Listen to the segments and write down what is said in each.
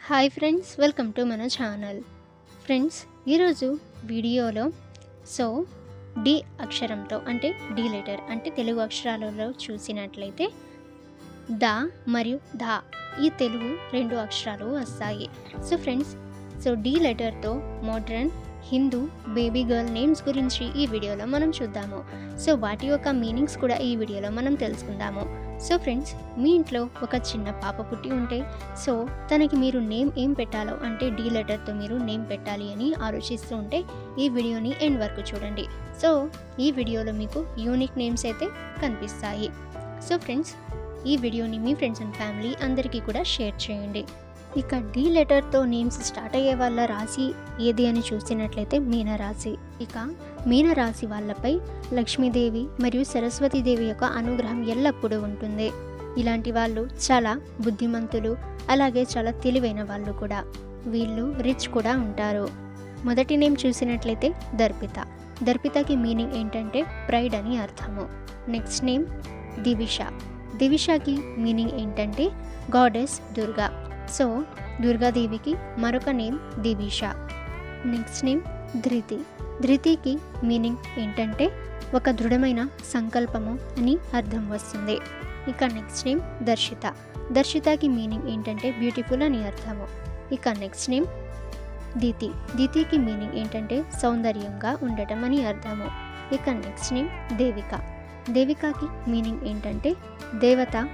Hi friends welcome to మన channel. Friends ఈరోజు వీడియోలో సో డి అక్షరంతో అంటే డి లెటర్ అంటే తెలుగు అక్షరాలలో చూసినట్లయితే ద మరియు ధ ఈ తెలుగు రెండు అక్షరాలు వస్తాయి. So friends so D లెటర్తో modern Hindu baby girl names గురించి ఈ వీడియోలో మనం చూద్దాము. సో వాటి యొక్క మీనింగ్స్ కూడా ఈ వీడియోలో మనం తెలుసుకుందాము. సో ఫ్రెండ్స్ మీ ఇంట్లో ఒక చిన్న పాప పుట్టి ఉంటే సో తనకి మీరు నేమ్ ఏం పెట్టాలో అంటే డీ లెటర్తో మీరు నేమ్ పెట్టాలి అని ఆలోచిస్తూ ఉంటే ఈ వీడియోని ఎండ్ వరకు చూడండి. సో ఈ వీడియోలో మీకు యూనిక్ నేమ్స్ అయితే కనిపిస్తాయి. సో ఫ్రెండ్స్ ఈ వీడియోని మీ ఫ్రెండ్స్ అండ్ ఫ్యామిలీ అందరికీ కూడా షేర్ చేయండి. ఇక డి లెటర్తో నేమ్స్ స్టార్ట్ అయ్యే వాళ్ళ రాశి ఏది అని చూసినట్లయితే మీనరాశి. ఇక మీనరాశి వాళ్ళపై లక్ష్మీదేవి మరియు సరస్వతీదేవి యొక్క అనుగ్రహం ఎల్లప్పుడూ ఉంటుంది. ఇలాంటి వాళ్ళు చాలా బుద్ధిమంతులు అలాగే చాలా తెలివైన వాళ్ళు కూడా. వీళ్ళు రిచ్ కూడా ఉంటారు. మొదటి నేమ్ చూసినట్లయితే దర్పిత. దర్పితకి మీనింగ్ ఏంటంటే ప్రైడ్ అని అర్థము. Next name Divisha. దివిషకి మీనింగ్ ఏంటంటే గాడెస్ దుర్గా. సో దుర్గాదేవికి మరొక నేమ్ దివిష. నెక్స్ట్ నేమ్ ధృతి. ధృతికి మీనింగ్ ఏంటంటే ఒక దృఢమైన సంకల్పము అని అర్థం వస్తుంది. ఇక నెక్స్ట్ నేమ్ దర్శిత. దర్శితకి మీనింగ్ ఏంటంటే బ్యూటిఫుల్ అని అర్థము. ఇక నెక్స్ట్ నేమ్ దితి. దితికి మీనింగ్ ఏంటంటే సౌందర్యంగా ఉండటం అని అర్థము. ఇక నెక్స్ట్ నేమ్ దేవిక. దేవికకి మీనింగ్ ఏంటంటే దేవత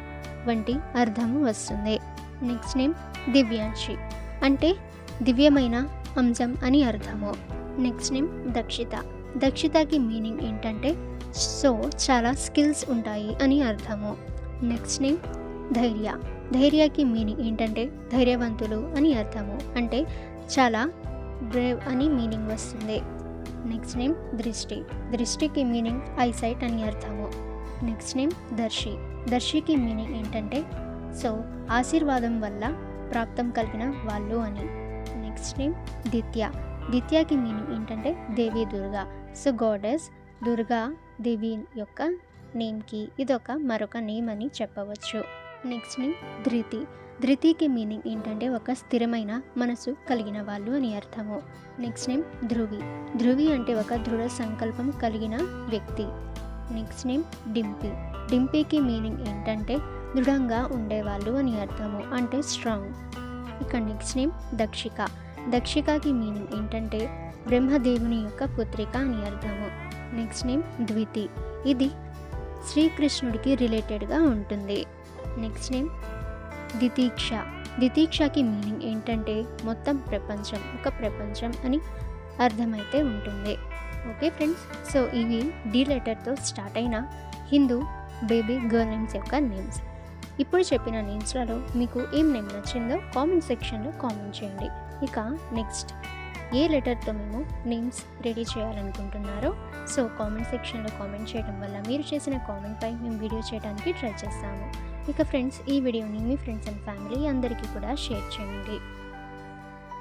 వంటి అర్థము వస్తుంది. నెక్స్ట్ నేమ్ దివ్యాంశి అంటే దివ్యమైన అంశం అని అర్థము. నెక్స్ట్ నేమ్ దక్షిత దక్షితకి మీనింగ్ ఏంటంటే సో చాలా స్కిల్స్ ఉంటాయి అని అర్థము. నెక్స్ట్ నేమ్ ధైర్య ధైర్యకి మీనింగ్ ఏంటంటే ధైర్యవంతులు అని అర్థము. అంటే చాలా బ్రేవ్ అని మీనింగ్ వస్తుంది. నెక్స్ట్ నేమ్ దృష్టి దృష్టికి మీనింగ్ ఐసైట్ అని అర్థము. నెక్స్ట్ నేమ్ దర్శి దర్శికి మీనింగ్ ఏంటంటే సో ఆశీర్వాదం వల్ల ప్రాప్తం కలిగిన వాళ్ళు అని. Next name Ditya. దిత్యకి మీనింగ్ ఏంటంటే దేవి దుర్గా. సో గాడెస్ దుర్గా దేవి యొక్క నేమ్కి ఇదొక మరొక నేమ్ అని చెప్పవచ్చు. నెక్స్ట్ నేమ్ ధృతి. ధృతికి మీనింగ్ ఏంటంటే ఒక స్థిరమైన మనసు కలిగిన వాళ్ళు అని అర్థము. నెక్స్ట్ నేమ్ ధృవి ధృవి అంటే ఒక దృఢ సంకల్పం కలిగిన వ్యక్తి. నెక్స్ట్ నేమ్ డింపీ డింపీకి మీనింగ్ ఏంటంటే దృఢంగా ఉండేవాళ్ళు అని అర్థము అంటే స్ట్రాంగ్ ఇక నెక్స్ట్ నేమ్ దక్షిక. దక్షికకి మీనింగ్ ఏంటంటే బ్రహ్మదేవుని యొక్క పుత్రిక అని అర్థము. Next name Dwiti. ఇది శ్రీకృష్ణుడికి రిలేటెడ్గా ఉంటుంది. Next name Diteeksha. దితీక్షకి మీనింగ్ ఏంటంటే మొత్తం ప్రపంచం ఒక ప్రపంచం అని అర్థమైతే ఉంటుంది. ఓకే ఫ్రెండ్స్ సో ఇవి డి లెటర్తో స్టార్ట్ అయిన హిందూ బేబీ గర్ల్ నేమ్స్ యొక్క నేమ్స్ ఇప్పుడు చెప్పిన నేమ్స్లలో మీకు ఏం నేమ్ నచ్చిందో కామెంట్ సెక్షన్లో కామెంట్ చేయండి. ఇక నెక్స్ట్ ఏ లెటర్తో మేము నేమ్స్ రెడీ చేయాలనుకుంటున్నారో సో కామెంట్ సెక్షన్లో కామెంట్ చేయడం వల్ల మీరు చేసిన కామెంట్పై మేము వీడియో చేయడానికి ట్రై చేస్తాము. ఇక ఫ్రెండ్స్ ఈ వీడియోని మీ ఫ్రెండ్స్ అండ్ ఫ్యామిలీ అందరికీ కూడా షేర్ చేయండి.